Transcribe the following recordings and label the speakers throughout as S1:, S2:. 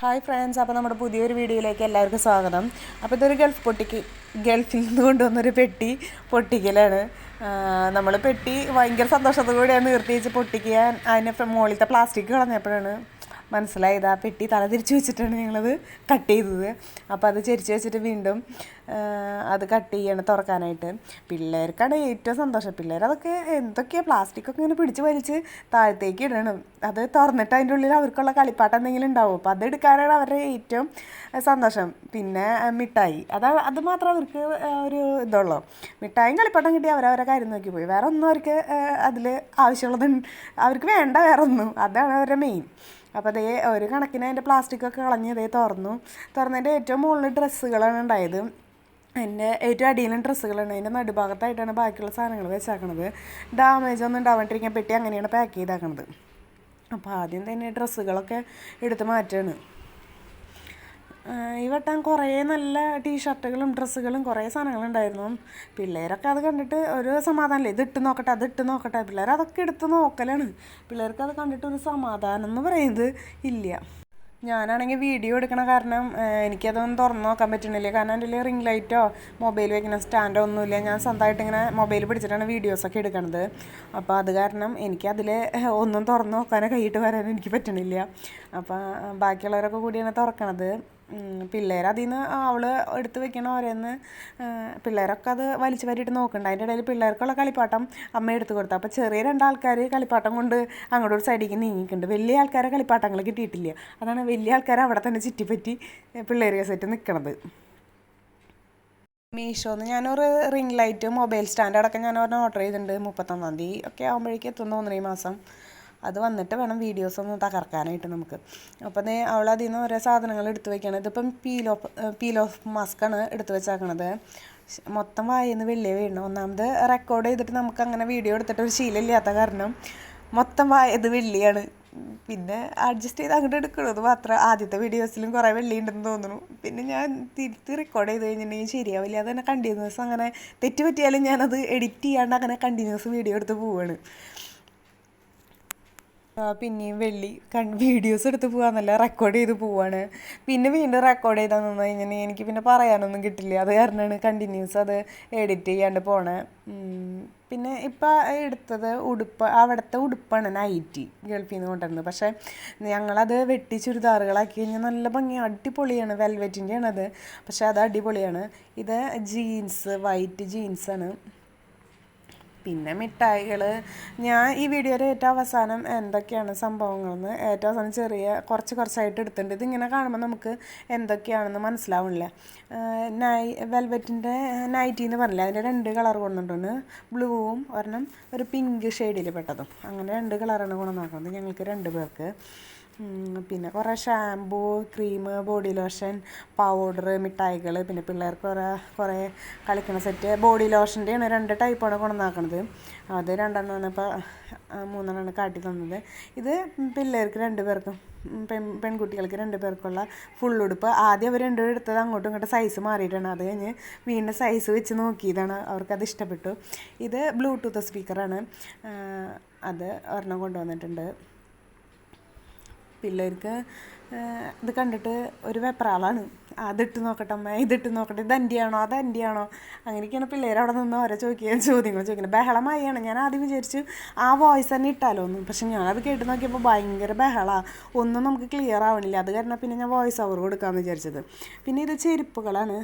S1: Hi friends അപ്പോൾ നമ്മുടെ പുതിയൊരു വീഡിയോയിലേക്ക് എല്ലാവർക്കും സ്വാഗതം. അപ്പോൾ ഇതൊരു ഗൾഫ് പൊട്ടിക്ക് ഗൾഫിൽ നിന്ന് കൊണ്ടുവന്നൊരു പെട്ടി പൊട്ടിക്കലാണ്. നമ്മൾ പെട്ടി ഭയങ്കര സന്തോഷത്തോടെയാണ് കൂടിയാണ് നിർത്തി വെച്ച് പൊട്ടിക്കാൻ അതിന്റെ മുകളിലത്തെ പ്ലാസ്റ്റിക് കളഞ്ഞപ്പോഴാണ്. മനസ്സിലായത്. ആ പെട്ടി തല തിരിച്ച് വെച്ചിട്ടാണ് ഞങ്ങളത് കട്ട് ചെയ്തത്. അപ്പോൾ അത് ചരിച്ച് വെച്ചിട്ട് വീണ്ടും അത് കട്ട് ചെയ്യണം തുറക്കാനായിട്ട്. പിള്ളേർക്കാണ് ഏറ്റവും സന്തോഷം. പിള്ളേർ അതൊക്കെ എന്തൊക്കെയാണ് പ്ലാസ്റ്റിക്കൊക്കെ ഇങ്ങനെ പിടിച്ച് വലിച്ച് താഴത്തേക്ക് ഇടണം. അത് തുറന്നിട്ട് അതിന്റെ ഉള്ളിൽ അവർക്കുള്ള കളിപ്പാട്ടം എന്തെങ്കിലും ഉണ്ടാവും. അപ്പോൾ അത് എടുക്കാനാണ് അവരുടെ ഏറ്റവും സന്തോഷം. പിന്നെ മിഠായി. അത് അത് മാത്രം അവർക്ക് ഒരു ഇതുള്ളൂ. മിഠായും കളിപ്പാട്ടം കിട്ടി അവരവരെ കാര്യം നോക്കി പോയി. വേറെ ഒന്നും അവർക്ക് അതിൽ ആവശ്യമുള്ളത് അവർക്ക് വേണ്ട വേറെ ഒന്നും അതാണ് അവരുടെ മെയിൻ അപ്പോൾ അതേ ഒരു കണക്കിന് അതിന്റെ പ്ലാസ്റ്റിക്കൊക്കെ കളഞ്ഞ് ഇതേ തുറന്നു. തുറന്നതിന്റെ ഏറ്റവും മുകളിൽ ഡ്രസ്സുകളാണ് ഉണ്ടായത്. എന്റെ ഏറ്റവും അടിയിലും ഡ്രസ്സുകളാണ്. അതിന്റെ നടുഭാഗത്തായിട്ടാണ് ബാക്കിയുള്ള സാധനങ്ങൾ വെച്ചാക്കണത്. ഡാമേജ് ഒന്നും ഉണ്ടാവാണ്ടിരിക്കാൻ പെട്ടി അങ്ങനെയാണ് പാക്ക് ചെയ്താക്കണത്. അപ്പോൾ ആദ്യം തന്നെ ഡ്രസ്സുകളൊക്കെ എടുത്ത് മാറ്റുകയാണ് ഈ വട്ടം കുറേ നല്ല ടീഷർട്ടുകളും ഡ്രസ്സുകളും കുറേ സാധനങ്ങളുണ്ടായിരുന്നു. പിള്ളേരൊക്കെ അത് കണ്ടിട്ട് ഒരു സമാധാനമില്ല ഇത് ഇട്ട് നോക്കട്ടെ അത് ഇട്ട് നോക്കട്ടെ. പിള്ളേർ അതൊക്കെ എടുത്ത് നോക്കലാണ്. പിള്ളേർക്ക് അത് കണ്ടിട്ട് ഒരു സമാധാനം എന്ന് പറയുന്നത് ഇല്ല. ഞാനാണെങ്കിൽ വീഡിയോ എടുക്കണ കാരണം എനിക്കതൊന്നും തുറന്ന് നോക്കാൻ പറ്റണില്ല കാരണം എന്റെ റിംഗ് ലൈറ്റോ മൊബൈൽ വയ്ക്കുന്ന സ്റ്റാൻഡോ ഒന്നുമില്ല. ഞാൻ സ്വന്തമായിട്ട് ഇങ്ങനെ മൊബൈൽ പിടിച്ചിട്ടാണ് വീഡിയോസൊക്കെ എടുക്കണത്. അപ്പോൾ അത് കാരണം എനിക്കതിൽ ഒന്നും തുറന്ന് നോക്കാനോ കൈയിട്ട് വരാനോ എനിക്ക് പറ്റണില്ല. അപ്പോൾ ബാക്കിയുള്ളവരൊക്കെ കൂടിയാണ് തുറക്കണത്. പിള്ളേർ അതിൽ നിന്ന് അവൾ എടുത്ത് വെക്കണ ഓരോന്ന് പിള്ളേരൊക്കെ അത് വലിച്ചു വരിയിട്ട് നോക്കുന്നുണ്ട് അതിന്റെ ഇടയിൽ പിള്ളേർക്കുള്ള കളിപ്പാട്ടം അമ്മ എടുത്തു കൊടുത്തു. അപ്പോൾ ചെറിയ രണ്ടാൾക്കാർ കളിപ്പാട്ടം കൊണ്ട് അങ്ങോട്ട് ഒരു സൈഡിലേക്ക് നീങ്ങിക്കുന്നുണ്ട് വലിയ ആൾക്കാരെ കളിപ്പാട്ടങ്ങൾ കിട്ടിയിട്ടില്ല. അതാണ് വലിയ ആൾക്കാർ അവിടെ തന്നെ ചുറ്റിപ്പറ്റി പിള്ളേർ സെറ്റ് നിൽക്കണത് മീഷോന്ന് ഞാനൊരു റിംഗ് ലൈറ്റ് മൊബൈൽ സ്റ്റാൻഡ് അടക്കം ഞാൻ ഒരെണ്ണം ഓർഡർ ചെയ്തിട്ടുണ്ട്. മുപ്പത്തൊന്നാം തീയതി ഒക്കെ ആകുമ്പോഴേക്കും എത്തുന്നു തോന്നുന്നു ഈ മാസം. അത് വന്നിട്ട് വേണം വീഡിയോസ് ഒന്ന് തകർക്കാനായിട്ട് നമുക്ക്. അപ്പോൾ അതേ അവൾ അതിൽ നിന്ന് ഓരോ സാധനങ്ങൾ എടുത്തു വെക്കണം. ഇതിപ്പം ഓഫ് പീൽ ഓഫ് മാസ്കാണ് എടുത്തു വെച്ചേക്കണത്. മൊത്തം വായന്ന് വെള്ളിയെ വീഴണം ഒന്നാമത് റെക്കോർഡ് ചെയ്തിട്ട് നമുക്ക് അങ്ങനെ വീഡിയോ എടുത്തിട്ട് ഒരു ശീലമില്ലാത്ത കാരണം മൊത്തം വായത് വെള്ളിയാണ്. പിന്നെ അഡ്ജസ്റ്റ് ചെയ്ത് അങ്ങോട്ട് എടുക്കണത് മാത്രം ആദ്യത്തെ വീഡിയോസിലും കുറേ വെള്ളി ഉണ്ടെന്ന് തോന്നുന്നു. പിന്നെ ഞാൻ തിരുത്തി റെക്കോർഡ് ചെയ്ത് കഴിഞ്ഞിട്ടുണ്ടെങ്കിൽ ശരിയാവില്ല. അത് തന്നെ കണ്ടിന്യൂസ് അങ്ങനെ തെറ്റ് പറ്റിയാലും ഞാനത് എഡിറ്റ് ചെയ്യാണ്ട് അങ്ങനെ കണ്ടിന്യൂസ് വീഡിയോ എടുത്ത് പോവാണ്. പിന്നെയും വെള്ളി കൺ വീഡിയോസ് എടുത്ത് പോകാമെന്നല്ല റെക്കോർഡ് ചെയ്ത് പോവാണ്. പിന്നെ വീണ്ടും റെക്കോർഡ് ചെയ്താൽ നിന്ന് കഴിഞ്ഞാൽ എനിക്ക് പിന്നെ പറയാനൊന്നും കിട്ടില്ല. അത് കാരണമാണ് കണ്ടിന്യൂസ് അത് എഡിറ്റ് ചെയ്യാണ്ട് പോണേ. പിന്നെ ഇപ്പം എടുത്തത് ഉടുപ്പ് അവിടുത്തെ ഉടുപ്പാണ് നൈറ്റി ഗൾഫിൽ നിന്ന് കൊണ്ടുവരുന്നത് പക്ഷേ ഞങ്ങളത് വെട്ടി ചുരിദാറുകളാക്കി കഴിഞ്ഞാൽ നല്ല ഭംഗി അടിപൊളിയാണ് വെൽവെറ്റിന്റെ ആണത് പക്ഷേ അത് അടിപൊളിയാണ്. ഇത് ജീൻസ് വൈറ്റ് ജീൻസാണ് പിന്നെ മിഠായികൾ ഞാൻ ഈ വീഡിയോയുടെ ഏറ്റവും അവസാനം എന്തൊക്കെയാണ് സംഭവങ്ങളെന്ന് ഏറ്റവും അവസാനം ചെറിയ കുറച്ച് കുറച്ചായിട്ട് എടുത്തിട്ടുണ്ട്. ഇതിങ്ങനെ കാണുമ്പോൾ നമുക്ക് എന്തൊക്കെയാണെന്ന് മനസ്സിലാവുന്നില്ല. നൈ വെൽവെറ്റിന്റെ നൈറ്റി എന്ന് പറഞ്ഞില്ല? അതിന്റെ രണ്ട് കളർ കൊണ്ടുവന്നിട്ടുണ്ട്. ബ്ലൂവും ഒരെണ്ണം ഒരു പിങ്ക് ഷെയ്ഡിൽ പെട്ടതും. അങ്ങനെ രണ്ട് കളറാണ് കൊണ്ടുവന്നാക്കുന്നത് ഞങ്ങൾക്ക് രണ്ട് പേർക്ക്. പിന്നെ കുറേ shampoo cream body lotion powder മിഠായികൾ പിന്നെ പിള്ളേർക്ക് കുറേ കുറേ കളിക്കുന്ന സെറ്റ് ബോഡി ലോഷന്റെയാണ് രണ്ട് ടൈപ്പാണ് കൊണ്ടുവന്നാക്കണത്. അത് രണ്ടെണ്ണം ഇപ്പോൾ മൂന്നെണ്ണമാണ് കാട്ടി തന്നത്. ഇത് പിള്ളേർക്ക് രണ്ട് പേർക്കും പെൺ പെൺകുട്ടികൾക്ക് രണ്ട് പേർക്കുള്ള ഫുൾ ഉടുപ്പ്. ആദ്യം അവർ രണ്ടുപേരും എടുത്തത് അങ്ങോട്ടും ഇങ്ങോട്ടും സൈസ് മാറിയിട്ടാണ്. അത് കഴിഞ്ഞ് വീണ്ടും സൈസ് വെച്ച് നോക്കിയതാണ്. അവർക്കത് ഇഷ്ടപ്പെട്ടു. ഇത് ബ്ലൂടൂത്ത് സ്പീക്കറാണ് അത് ഒരെണ്ണം കൊണ്ടുവന്നിട്ടുണ്ട്. പിള്ളേർക്ക് ഇത് കണ്ടിട്ട് ഒരു വെപ്രാളാണ്. അതിട്ട് നോക്കട്ടെ അമ്മ ഇതിട്ട് നോക്കട്ടെ ഇത് അന്റെയാണോ അത് അന്റെയാണോ അങ്ങനെയൊക്കെയാണ് പിള്ളേർ അവിടെ നിന്ന് ഓരോ ചോദിക്കുക ചോദ്യങ്ങൾ ചോദിക്കുന്നത്. ബഹളമായാണ്. ഞാൻ ആദ്യം വിചാരിച്ചു ആ വോയിസ് തന്നെ ഇട്ടാലോ എന്ന് പക്ഷെ ഞാനത് കേട്ട് നോക്കിയപ്പോൾ ഭയങ്കര ബഹളമാണ് ഒന്നും നമുക്ക് ക്ലിയർ ആവണില്ല. അത് കാരണം പിന്നെ ഞാൻ വോയിസ് ഓവർ കൊടുക്കാമെന്ന് വിചാരിച്ചത്. പിന്നെ ഇത് ചെരുപ്പുകളാണ്.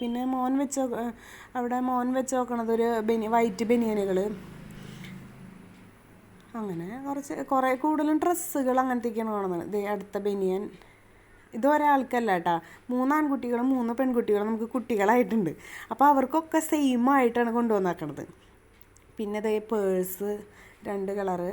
S1: പിന്നെ മോൻ വെച്ച് അവിടെ മോൻ വെച്ച് നോക്കണത് ഒരു ബനി വൈറ്റ് ബനിയനുകൾ അങ്ങനെ കുറച്ച് കുറേ കൂടുതലും ഡ്രസ്സുകൾ അങ്ങനത്തെയൊക്കെയാണ് കാണുന്നത്. അടുത്ത ബനിയൻ. ഇത് ഒരാൾക്കല്ല കേട്ടാ മൂന്ന് ആൺകുട്ടികളും മൂന്ന് പെൺകുട്ടികളും നമുക്ക് കുട്ടികളായിട്ടുണ്ട്. അപ്പോൾ അവർക്കൊക്കെ സെയിം ആയിട്ടാണ് കൊണ്ടുവന്നേക്കണത്. പിന്നെ ദേ പേഴ്സ് രണ്ട് കളറ്.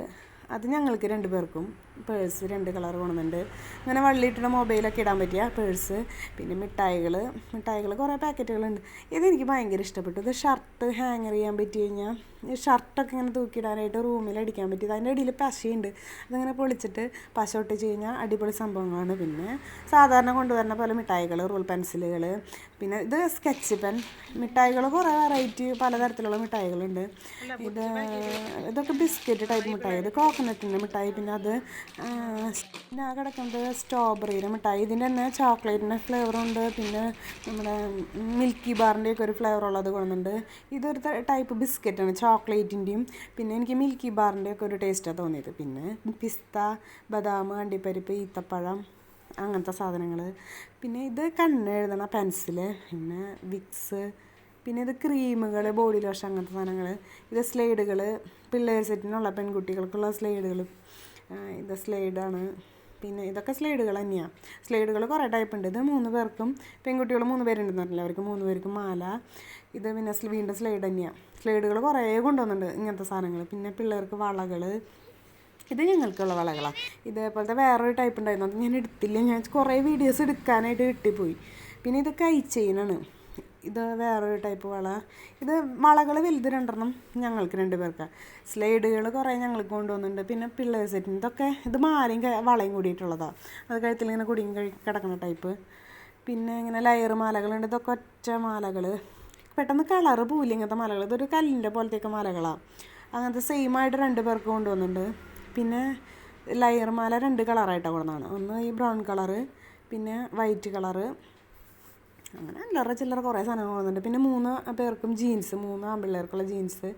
S1: അത് ഞങ്ങൾക്ക് രണ്ട് പേർക്കും. പേഴ്സ് രണ്ട് കളർ കൊണ്ടുവന്നുണ്ട് അങ്ങനെ വള്ളിയിട്ടിട്ട് മൊബൈലൊക്കെ ഇടാൻ പറ്റിയ പേഴ്സ് പിന്നെ മിഠായികൾ മിഠായികൾ കുറേ പാക്കറ്റുകളുണ്ട്. ഇതെനിക്ക് ഭയങ്കര ഇഷ്ടപ്പെട്ടു. ഇത് ഷർട്ട് ഹാങ്ങർ ചെയ്യാൻ പറ്റി കഴിഞ്ഞാൽ ഷർട്ടൊക്കെ ഇങ്ങനെ തൂക്കിയിടാനായിട്ട് റൂമിൽ അടിക്കാൻ പറ്റിയത്. അതിന്റെ ഇടയിൽ പശയുണ്ട്. അതിങ്ങനെ പൊളിച്ചിട്ട് പശ ഒട്ടിച്ച് കഴിഞ്ഞാൽ അടിപൊളി സംഭവങ്ങളാണ്. പിന്നെ സാധാരണ കൊണ്ടുവരുന്ന പോലെ മിഠായികൾ റൂൾ പെൻസിലുകൾ പിന്നെ ഇത് സ്കെച്ച് പെൻ. മിഠായികൾ കുറേ വെറൈറ്റി പലതരത്തിലുള്ള മിഠായികളുണ്ട്. ഇത് ഇതൊക്കെ ബിസ്ക്കറ്റ് ടൈപ്പ് മിഠായി ഇത് കോക്കനട്ടിന്റെ മിഠായി. പിന്നെ അത് പിന്നെ ആ കിടക്കുന്നത് സ്ട്രോബെറിയുടെ മിഠായി. ഇതിന്റെ തന്നെ ചോക്ലേറ്റിന്റെ ഫ്ലേവറുണ്ട് പിന്നെ നമ്മുടെ മിൽക്കി ബാറിന്റെയൊക്കെ ഒരു ഫ്ലേവർ ഉള്ളത് കൊണ്ടുണ്ട് ഇതൊരു ടൈപ്പ് ബിസ്ക്കറ്റാണ്. ചോക്ലേറ്റിന്റെയും പിന്നെ എനിക്ക് മിൽക്കി ബാറിന്റെ ഒക്കെ ഒരു ടേസ്റ്റാണ് തോന്നിയത്. പിന്നെ പിസ്ത ബദാം അണ്ടിപ്പരിപ്പ് ഈത്തപ്പഴം അങ്ങനത്തെ സാധനങ്ങൾ പിന്നെ ഇത് കണ്ണ് എഴുതണ പെൻസിൽ പിന്നെ വിക്സ് പിന്നെ ഇത് ക്രീമുകൾ ബോഡി ലോഷൻ അങ്ങനത്തെ സാധനങ്ങൾ ഇത് സ്ലൈഡുകൾ പിള്ളേർ സെറ്റിനുള്ള പെൺകുട്ടികൾക്കുള്ള സ്ലൈഡുകൾ ഇത് സ്ലൈഡാണ്. പിന്നെ ഇതൊക്കെ സ്ലൈഡുകൾ തന്നെയാണ് സ്ലൈഡുകൾ കുറേ ടൈപ്പ് ഉണ്ട്. ഇത് മൂന്ന് പേർക്കും പെൺകുട്ടികൾ മൂന്ന് പേരുണ്ടെന്ന് പറഞ്ഞില്ല? അവർക്ക് മൂന്ന് പേർക്ക് മാല. ഇത് പിന്നെ വീണ്ടും സ്ലൈഡ് തന്നെയാണ് സ്ലൈഡുകൾ കുറേ കൊണ്ടുവന്നിട്ടുണ്ട് ഇങ്ങനത്തെ സാധനങ്ങൾ. പിന്നെ പിള്ളേർക്ക് വളകൾ. ഇത് ഞങ്ങൾക്കുള്ള വളകളാണ് ഇതേപോലത്തെ വേറൊരു ടൈപ്പ് ഉണ്ടായിരുന്നു. അത് ഞാൻ എടുത്തില്ല. ഞാൻ കുറേ വീഡിയോസ് എടുക്കാനായിട്ട് കിട്ടിപ്പോയി. പിന്നെ ഇത് കൈ ചെയിനാണ് ഇത് വേറൊരു ടൈപ്പ് വള. ഇത് വളകൾ വലുത് രണ്ടെണ്ണം ഞങ്ങൾക്ക് രണ്ട് പേർക്ക്. സ്ലൈഡുകൾ കുറേ ഞങ്ങൾക്ക് കൊണ്ടുവന്നിട്ടുണ്ട്. പിന്നെ പിള്ളേർ സെറ്റിന് ഇതൊക്കെ ഇത് മാലയും വളയും കൂടിയിട്ടുള്ളതാണ് അത് കഴുത്തിൽ ഇങ്ങനെ കുടുങ്ങി കഴി കിടക്കുന്ന ടൈപ്പ് പിന്നെ ഇങ്ങനെ ലയർ മാലകളുണ്ട്. ഇതൊക്കെ ഒറ്റ മാലകൾ. പെട്ടെന്ന് കളറ് പോവില്ല ഇങ്ങനത്തെ മാലകൾ. ഇതൊരു കല്ലിന്റെ പോലത്തെയൊക്കെ മാലകളാണ് അങ്ങനത്തെ സെയിം ആയിട്ട് രണ്ട് പേർക്ക് കൊണ്ടുവന്നിട്ടുണ്ട്. പിന്നെ ലയർ മാല രണ്ട് കളറായിട്ടാണ് കൊണ്ടുവന്നതാണ്. ഒന്ന് ഈ ബ്രൗൺ കളറ് പിന്നെ വൈറ്റ് കളറ് അങ്ങനെ അല്ലറ ചില്ലറ കുറേ സാധനങ്ങൾ വന്നിട്ടുണ്ട്. പിന്നെ മൂന്ന് പേർക്കും ജീൻസ് മൂന്ന് ആൺപിള്ളേർക്കുള്ള ജീൻസ്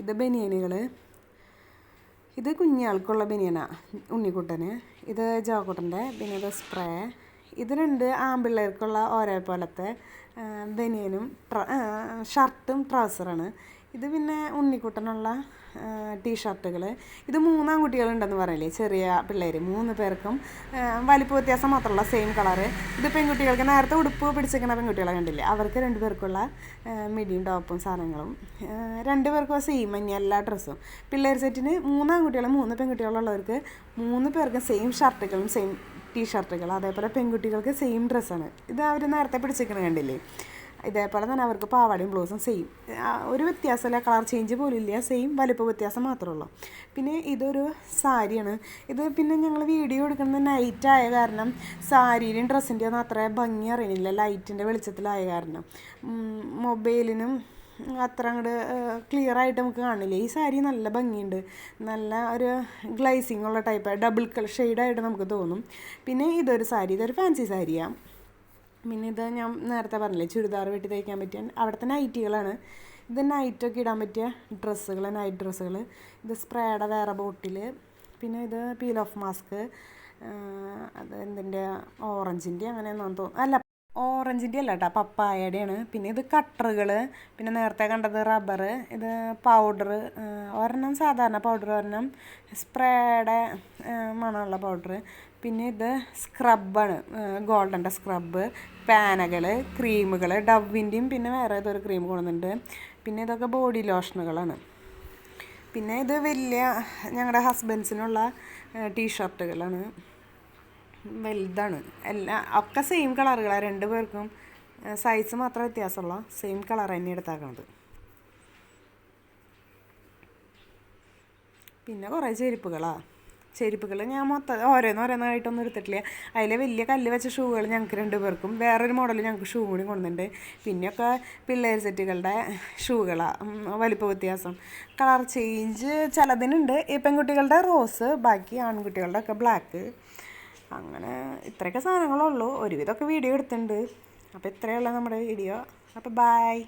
S1: ഇത് ബനിയനുകൾ ഇത് കുഞ്ഞാൾക്കുള്ള ബനിയന ഉണ്ണിക്കുട്ടന് ഇത് ജോക്കുട്ടന്റെ പിന്നെ ഇത് സ്പ്രേ ഇത് രണ്ട് ആൺപിള്ളേർക്കുള്ള ഒരേ പോലത്തെ ബനിയനും ഷർട്ടും ട്രൗസറാണ്. ഇത് പിന്നെ ഉണ്ണിക്കുട്ടനുള്ള ടീഷർട്ടുകൾ ഇത് മൂന്നാം കുട്ടികളുണ്ടെന്ന് പറയില്ലേ ചെറിയ പിള്ളേർ മൂന്ന് പേർക്കും വലിപ്പ വ്യത്യാസം മാത്രമുള്ള സെയിം കളറ് ഇത് പെൺകുട്ടികൾക്ക് നേരത്തെ ഉടുപ്പ് പിടിച്ചിരിക്കുന്ന പെൺകുട്ടികളെ കണ്ടില്ലേ? അവർക്ക് രണ്ട് പേർക്കുള്ള മിഡിയും ടോപ്പും സാധനങ്ങളും. രണ്ടു പേർക്കും സെയിം തന്നെ എല്ലാ ഡ്രസ്സും പിള്ളേർ സെറ്റിന് മൂന്നാം കുട്ടികളും മൂന്ന് പെൺകുട്ടികളുള്ളവർക്ക് മൂന്ന് പേർക്കും സെയിം ഷർട്ടുകളും സെയിം ടീഷർട്ടുകൾ അതേപോലെ പെൺകുട്ടികൾക്ക് സെയിം ഡ്രസ്സാണ് ഇത് അവർ നേരത്തെ പിടിച്ചിരിക്കുന്നത് കണ്ടില്ലേ? ഇതേപോലെ തന്നെ അവർക്ക് പാവാടയും ബ്ലൗസും സെയിം ഒരു വ്യത്യാസമില്ല. കളർ ചേഞ്ച് പോലും ഇല്ല. സെയിം വലിപ്പ വ്യത്യാസം മാത്രമേ ഉള്ളൂ. പിന്നെ ഇതൊരു സാരിയാണ്. ഇത് പിന്നെ ഞങ്ങൾ വീഡിയോ എടുക്കുന്നത് നൈറ്റ് ആയ കാരണം സാരിയുടെയും ഡ്രസ്സിന്റെയും ഒന്നും അത്ര ഭംഗി അറിയണില്ല. ലൈറ്റിന്റെ വെളിച്ചത്തിലായ കാരണം. മൊബൈലിനും അത്ര അങ്ങോട്ട് ക്ലിയർ ആയിട്ട് നമുക്ക് കാണില്ല. ഈ സാരി നല്ല ഭംഗിയുണ്ട്. നല്ല ഒരു ഗ്ലൈസിങ് ഉള്ള ടൈപ്പ് ഡബിൾ ഷെയ്ഡായിട്ട് നമുക്ക് തോന്നും. പിന്നെ ഇതൊരു സാരി. ഇതൊരു ഫാൻസി സാരിയാണ് പിന്നെ ഇത് ഞാൻ നേരത്തെ പറഞ്ഞില്ലേ ചുരിദാർ വെട്ടി തയ്ക്കാൻ പറ്റിയ അവിടുത്തെ നൈറ്റികളാണ്. ഇത് നൈറ്റൊക്കെ ഇടാൻ പറ്റിയ ഡ്രസ്സുകൾ നൈറ്റ് ഡ്രസ്സുകൾ ഇത് സ്പ്രേയുടെ വേറെ ബോട്ടിൽ പിന്നെ ഇത് പീൽ ഓഫ് മാസ്ക് അത് എന്തിന്റെ ഓറഞ്ചിന്റെ അങ്ങനെയാണെന്ന് തോന്നുന്നു. അല്ല ഓറഞ്ചിന്റെ അല്ല കേട്ടോ പപ്പായയുടെയാണ്. പിന്നെ ഇത് കട്ടറുകൾ പിന്നെ നേരത്തെ കണ്ടത് റബ്ബർ ഇത് പൗഡർ ഒരെണ്ണം സാധാരണ പൗഡർ ഒരെണ്ണം സ്പ്രേയുടെ മണമുള്ള പൗഡർ പിന്നെ ഇത് സ്ക്രബാണ് ഗോൾഡന്റെ സ്ക്രബ് പാനകൾ ക്രീമുകൾ ഡവിന്റെയും പിന്നെ വേറെ ഏതൊരു ക്രീം കൊണ്ടുവന്നിട്ടുണ്ട്. പിന്നെ ഇതൊക്കെ ബോഡി ലോഷനുകളാണ്. പിന്നെ ഇത് വലിയ ഞങ്ങളുടെ ഹസ്ബൻഡ്സിനുള്ള ടീഷർട്ടുകളാണ്. വലുതാണ്. എല്ലാ ഒക്കെ സെയിം കളറുകളാണ് രണ്ട് പേർക്കും സൈസ് മാത്രം വ്യത്യാസമുള്ള സെയിം കളർ തന്നെ എടുത്താക്കണത്. പിന്നെ കുറേ ചെരുപ്പുകളാണ് ചെരുപ്പുകൾ ഞാൻ മൊത്തം ഓരോന്ന് ഓരോന്നായിട്ടൊന്നും എടുത്തിട്ടില്ല. അതിലെ വലിയ കല്ല് വെച്ച ഷൂകൾ ഞങ്ങൾക്ക് രണ്ട് പേർക്കും. വേറൊരു മോഡൽ ഞങ്ങൾക്ക് ഷൂ കൂടി കൊണ്ടുണ്ട് പിന്നെയൊക്കെ പിള്ളേർ സെറ്റുകളുടെ ഷൂകളാണ് വലിപ്പ വ്യത്യാസം. കളർ ചേഞ്ച് ചിലതിനുണ്ട്. ഈ പെൺകുട്ടികളുടെ റോസ് ബാക്കി ആൺകുട്ടികളുടെ ഒക്കെ ബ്ലാക്ക് അങ്ങനെ ഇത്രയൊക്കെ സാധനങ്ങളുള്ളൂ ഒരുവിധമൊക്കെ വീഡിയോ എടുത്തിട്ടുണ്ട്. അപ്പോൾ ഇത്രയുള്ള നമ്മുടെ വീഡിയോ അപ്പോൾ ബായ്